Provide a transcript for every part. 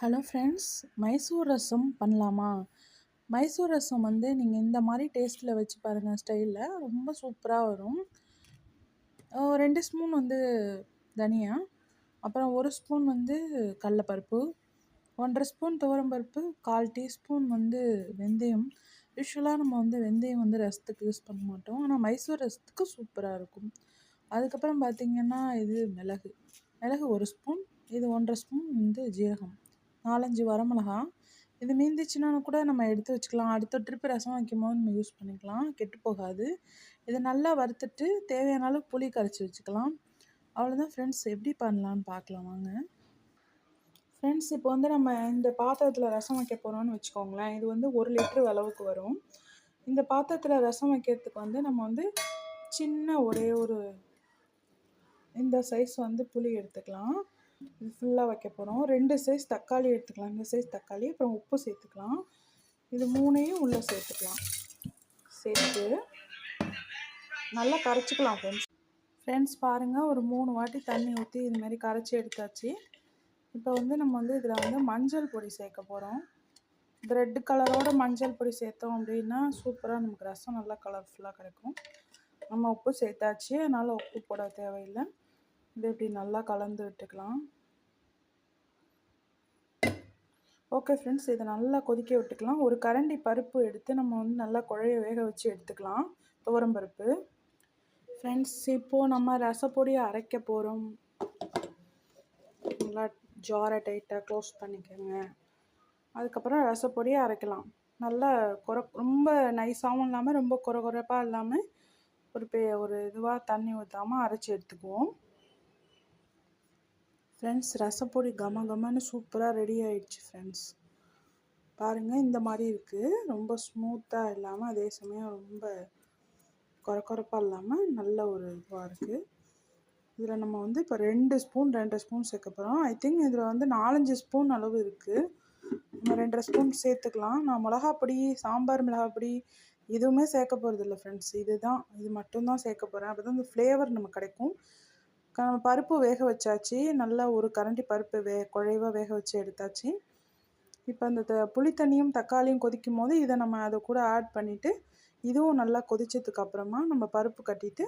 Hello friends Mysore ரசம் பண்ணலாமா? மைசூர் ரசம் வந்து நீங்கள் இந்த மாதிரி டேஸ்ட்டில் வச்சு பாருங்கள் ஸ்டைலில் ரொம்ப சூப்பராக வரும். ரெண்டு ஸ்பூன் வந்து தனியா அப்புறம் ஒரு ஸ்பூன் வந்து கடலப்பருப்பு ஒன்றரை ஸ்பூன் துவரம்பருப்பு கால் டீஸ்பூன் வந்து வெந்தயம். யூஸ்வலாக நம்ம வந்து வெந்தயம் வந்து ரசத்துக்கு யூஸ் பண்ண மாட்டோம். ஆனால் மைசூர் ரசத்துக்கு சூப்பராக இருக்கும். அதுக்கப்புறம் பார்த்திங்கன்னா இது மிளகு. மிளகு ஒரு ஸ்பூன் இது ஒன்றரை ஸ்பூன் வந்து ஜீரகம். நாலஞ்சு வரமிளகா இது மீந்துச்சுன்னா கூட நம்ம எடுத்து வச்சுக்கலாம். அடுத்த ட்ரிப்பு ரசம் வைக்கும் போது நம்ம யூஸ் பண்ணிக்கலாம். கெட்டு போகாது. இதை நல்லா வறுத்துட்டு தேவையான அளவு புளி கரைச்சி வச்சுக்கலாம். அவ்வளோதான் ஃப்ரெண்ட்ஸ் எப்படி பண்ணலான்னு பார்க்கலாம் வாங்க. ஃப்ரெண்ட்ஸ் இப்போ வந்து நம்ம இந்த பாத்திரத்தில் ரசம் வைக்க போகிறோம்னு வச்சுக்கோங்களேன். இது வந்து ஒரு லிட்டரு அளவுக்கு வரும். இந்த பாத்திரத்தில் ரசம் வைக்கிறதுக்கு வந்து நம்ம வந்து சின்ன ஒரே ஒரு இந்த சைஸ் வந்து புளி எடுத்துக்கலாம். இது ஃபுல்லாக வைக்க போகிறோம் ரெண்டு சைஸ் தக்காளி எடுத்துக்கலாம். இந்த சைஸ் தக்காளி அப்புறம் உப்பு சேர்த்துக்கலாம். இது மூணையும் உள்ளே சேர்த்துக்கலாம். சேர்த்து நல்லா கரைச்சிக்கலாம் ஃப்ரெண்ட்ஸ் ஃப்ரெண்ட்ஸ் பாருங்கள் ஒரு மூணு வாட்டி தண்ணி ஊற்றி இதுமாரி கரைச்சி எடுத்தாச்சு. இப்போ வந்து நம்ம வந்து இதில் வந்து மஞ்சள் பொடி சேர்க்க போகிறோம் இந்த ரெட்டு கலரோட மஞ்சள் பொடி சேர்த்தோம் அப்படின்னா சூப்பராக நமக்கு ரசம் நல்லா கலர்ஃபுல்லாக கிடைக்கும். நம்ம உப்பு சேர்த்தாச்சு. அதனால் உப்பு போட தேவையில்லை. இது இப்படி நல்லா கலந்து விட்டுக்கலாம். ஓகே ஃப்ரெண்ட்ஸ் இதை நல்லா கொதிக்க விட்டுக்கலாம். ஒரு கரண்டி பருப்பு எடுத்து நம்ம வந்து நல்லா குழைய வேக வச்சு எடுத்துக்கலாம். துவரம் பருப்பு. ஃப்ரெண்ட்ஸ் இப்போது நம்ம ரசப்பொடியை அரைக்க போகிறோம் நல்லா ஜாரை டைட்டாக க்ளோஸ் பண்ணிக்கோங்க. அதுக்கப்புறம் ரசப்பொடியை அரைக்கலாம். நல்லா குறை ரொம்ப நைஸாகவும் இல்லாமல் ரொம்ப குறை குறைப்பாக இல்லாமல் ஒரு பே ஒரு இதுவாக தண்ணி ஊற்றாமல் அரைச்சி எடுத்துக்குவோம். ஃப்ரெண்ட்ஸ் ரசப்பொடி கம கமன்னு சூப்பராக ரெடி ஆயிடுச்சு ஃப்ரெண்ட்ஸ் பாருங்கள் இந்த மாதிரி இருக்குது ரொம்ப ஸ்மூத்தாக இல்லாமல் அதே சமயம் ரொம்ப குறக்குறப்பாக இல்லாமல் நல்ல ஒரு இதுவாக இருக்குது இதில் நம்ம வந்து இப்போ ரெண்டு ஸ்பூன் ரெண்டு ஸ்பூன் சேர்க்க போகிறோம் ஐ திங்க் இதில் வந்து நாலஞ்சு ஸ்பூன் அளவு இருக்குது நம்ம ரெண்டரை ஸ்பூன் சேர்த்துக்கலாம். நான் மிளகாப்பொடி சாம்பார் மிளகாப்பொடி எதுவுமே சேர்க்க போகிறது இல்லை ஃப்ரெண்ட்ஸ் இது தான் இது மட்டும்தான் சேர்க்க போகிறேன் அப்போ தான் இந்த ஃப்ளேவர் நமக்கு கிடைக்கும். பருப்பு வேக வச்சாச்சு. நல்லா ஒரு கரண்டி பருப்பு வே குழைவாக வேக வச்சு எடுத்தாச்சு. இப்போ அந்த த புளி தண்ணியும் தக்காளியும் கொதிக்கும் போது இதை நம்ம அதை கூட ஆட் பண்ணிவிட்டு இதுவும் நல்லா கொதிச்சதுக்கு அப்புறமா நம்ம பருப்பு கட்டிட்டு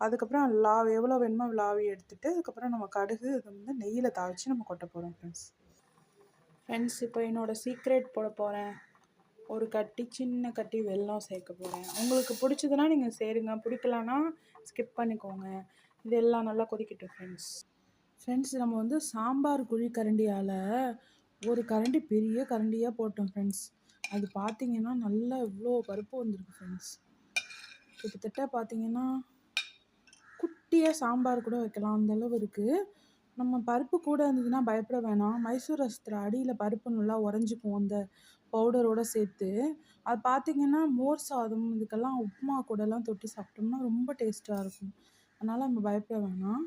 அதுக்கப்புறம் லாவ் எவ்வளோ வேணுமோ லாவி எடுத்துகிட்டு அதுக்கப்புறம் நம்ம கடுகு இது வந்து நெய்யில் தாவிச்சு நம்ம கொட்ட போகிறோம் ஃப்ரெண்ட்ஸ் ஃப்ரெண்ட்ஸ் இப்போ என்னோடய சீக்ரெட் போட போகிறேன் ஒரு கட்டி சின்ன கட்டி வெல்லம் சேர்க்க போகிறேன் உங்களுக்கு பிடிச்சதுன்னா நீங்கள் சேருங்க. பிடிக்கலன்னா ஸ்கிப் பண்ணிக்கோங்க. இது எல்லாம் நல்லா கொதிக்கட்டும் ஃப்ரெண்ட்ஸ் ஃப்ரெண்ட்ஸ் நம்ம வந்து சாம்பார் குழி கரண்டியால் ஒரு கரண்டி பெரிய கரண்டியாக போட்டோம் ஃப்ரெண்ட்ஸ் அது பார்த்திங்கன்னா நல்லா இவ்வளோ பருப்பு வந்திருக்கு ஃப்ரெண்ட்ஸ் கிட்டத்தட்ட பார்த்திங்கன்னா குட்டியாக சாம்பார் கூட வைக்கலாம் அந்தளவு இருக்குது நம்ம பருப்பு கூட இருந்ததுன்னா பயப்பட வேணாம். மைசூர் ரசத்தில் அடியில் பருப்பு நல்லா உறைஞ்சிக்கும் அந்த பவுடரோடு சேர்த்து. அது பார்த்திங்கன்னா மோர் சாதம் இதுக்கெல்லாம் உப்புமா கூடலாம் தொட்டு சாப்பிட்டோம்னா ரொம்ப டேஸ்ட்டாக இருக்கும். அதனால் நம்ம பயப்பட வேணாம்.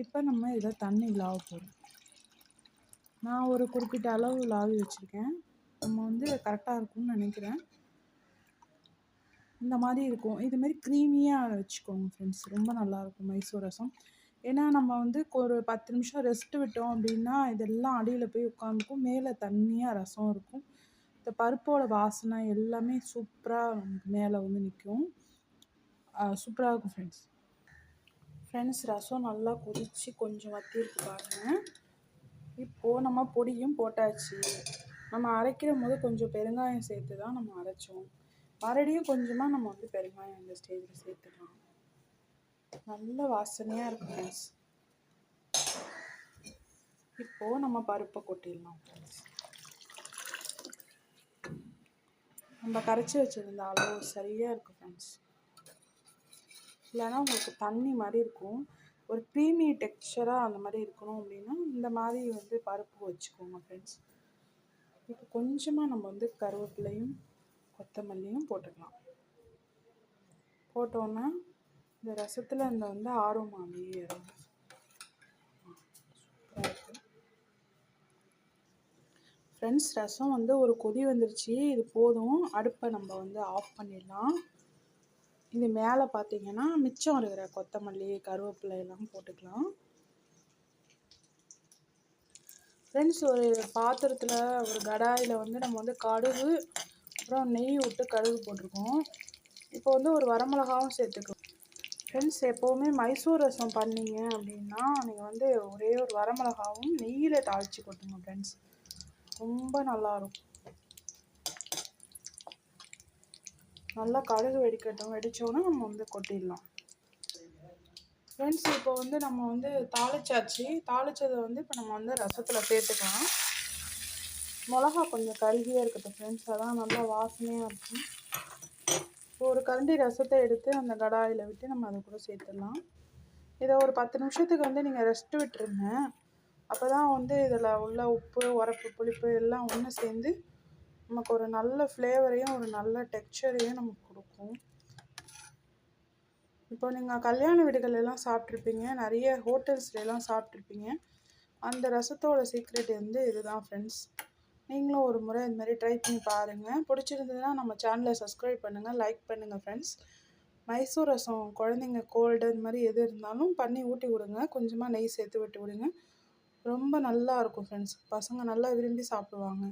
இப்போ நம்ம இதில் தண்ணி லாவ போகிறோம் நான் ஒரு குறிப்பிட்ட அளவு லாவி வச்சுருக்கேன். நம்ம வந்து கரெக்டாக இருக்கும்னு நினைக்கிறேன். இந்த மாதிரி இருக்கும். இதுமாரி க்ரீமியாக வச்சுக்கோங்க ஃப்ரெண்ட்ஸ் ரொம்ப நல்லாயிருக்கும் மைசூர் ரசம். ஏன்னா நம்ம வந்து ஒரு பத்து நிமிஷம் ரெஸ்ட்டு விட்டோம் அப்படின்னா இதெல்லாம் அடியில் போய் உட்காந்துக்கும். மேலே தண்ணியாக ரசம் இருக்கும். இந்த பருப்போட வாசனை எல்லாமே சூப்பராக மேலே வந்து நிற்கும் சூப்பராக இருக்கும் ஃப்ரெண்ட்ஸ் ஃப்ரெண்ட்ஸ் ரசம் நல்லா கொதித்து கொஞ்சம் வத்திருக்கு பாருங்கள் இப்போது நம்ம பொடியும் போட்டாச்சு. நம்ம அரைக்கிற போது கொஞ்சம் பெருங்காயம் சேர்த்து தான் நம்ம அரைச்சோம். மறுபடியும் கொஞ்சமாக நம்ம வந்து பெருங்காயம் இந்த ஸ்டேஜில் சேர்த்துக்கலாம். நல்ல வாசனையாக இருக்கும் ஃப்ரெண்ட்ஸ் இப்போது நம்ம பருப்பை கொட்டிடலாம் ஃப்ரெண்ட்ஸ் நம்ம கரைச்சி வச்சுருந்த அளவு சரியாக இருக்குது ஃப்ரெண்ட்ஸ் இல்லைன்னா உங்களுக்கு தண்ணி மாதிரி இருக்கும். ஒரு க்ரீமி டெக்ஸ்சராக அந்த மாதிரி இருக்கணும் அப்படின்னா இந்த மாதிரி வந்து பருப்பு வச்சுக்கோங்க ஃப்ரெண்ட்ஸ் இப்போ கொஞ்சமாக நம்ம வந்து கருவேப்பிலையும் கொத்தமல்லியும் போட்டுக்கலாம். போட்டோன்னா இந்த ரசத்தில் இந்த வந்து ஆர்வம் அப்படியே இறங்கும் ஃப்ரெண்ட்ஸ் ரசம் வந்து ஒரு கொதி வந்துருச்சு இது போதும். அடுப்பை நம்ம வந்து ஆஃப் பண்ணிடலாம். இது மேலே பார்த்தீங்கன்னா மிச்சம் இருக்கிற கொத்தமல்லி கருவேப்பிலை எல்லாம் போட்டுக்கலாம். ஃப்ரெண்ட்ஸ் ஒரு பாத்திரத்தில் ஒரு கடாயில் வந்து நம்ம வந்து கடுகு அப்புறம் நெய் விட்டு கடுகு போட்டிருக்கோம். இப்போ வந்து ஒரு வரமிளகாவும் சேர்த்துக்கலாம். ஃப்ரெண்ட்ஸ் எப்போவுமே மைசூர் ரசம் பண்ணீங்க அப்படின்னா நீங்கள் வந்து ஒரே ஒரு வரமிளகாவும் நெய்யில் தாளித்து கொட்டுங்க ஃப்ரெண்ட்ஸ் ரொம்ப நல்லாயிருக்கும் நல்லா கடுகு வெடிக்கட்டும். வெடித்தோன்னே நம்ம வந்து கொட்டிடலாம். ஃப்ரெண்ட்ஸ் இப்போ வந்து நம்ம வந்து தாளிச்சாச்சு. தாளிச்சதை வந்து இப்போ நம்ம வந்து ரசத்தில் சேர்த்துக்கலாம். மிளகா கொஞ்சம் கருகியே இருக்கட்டும் ஃப்ரெண்ட்ஸ் அதான் நல்லா வாசனையாக இருக்கும். இப்போ ஒரு கரண்டி ரசத்தை எடுத்து அந்த கடாயில் விட்டு நம்ம அதை கூட சேர்த்துடலாம். இதை ஒரு பத்து நிமிஷத்துக்கு வந்து நீங்கள் ரெஸ்ட் விட்டுருங்க. அப்போ தான் வந்து இதில் உள்ள உப்பு உரப்பு புளிப்பு எல்லாம் ஒன்று சேர்ந்து நமக்கு ஒரு நல்ல ஃப்ளேவரையும் ஒரு நல்ல டெக்ஸ்சரையும் நமக்கு கொடுக்கும். இப்போ நீங்கள் கல்யாண வீடுகள் எல்லாம் சாப்பிட்ருப்பீங்க நிறைய ஹோட்டல்ஸ்லாம் சாப்பிட்ருப்பீங்க அந்த ரசத்தோட சீக்ரெட் வந்து இதுதான் ஃப்ரெண்ட்ஸ் நீங்களும் ஒரு முறை இந்த மாதிரி ட்ரை பண்ணி பாருங்கள் பிடிச்சிருந்ததுன்னா நம்ம சேனலை சப்ஸ்கிரைப் பண்ணுங்கள் லைக் பண்ணுங்கள் ஃப்ரெண்ட்ஸ் மைசூர் ரசம் குழந்தைங்க கோல்டு இந்த மாதிரி எது இருந்தாலும் பண்ணி ஊட்டி விடுங்க. கொஞ்சமாக நெய் சேர்த்து விட்டு விடுங்க. ரொம்ப நல்லா இருக்கும் ஃப்ரெண்ட்ஸ் பசங்க நல்லா விரும்பி சாப்பிடுவாங்க.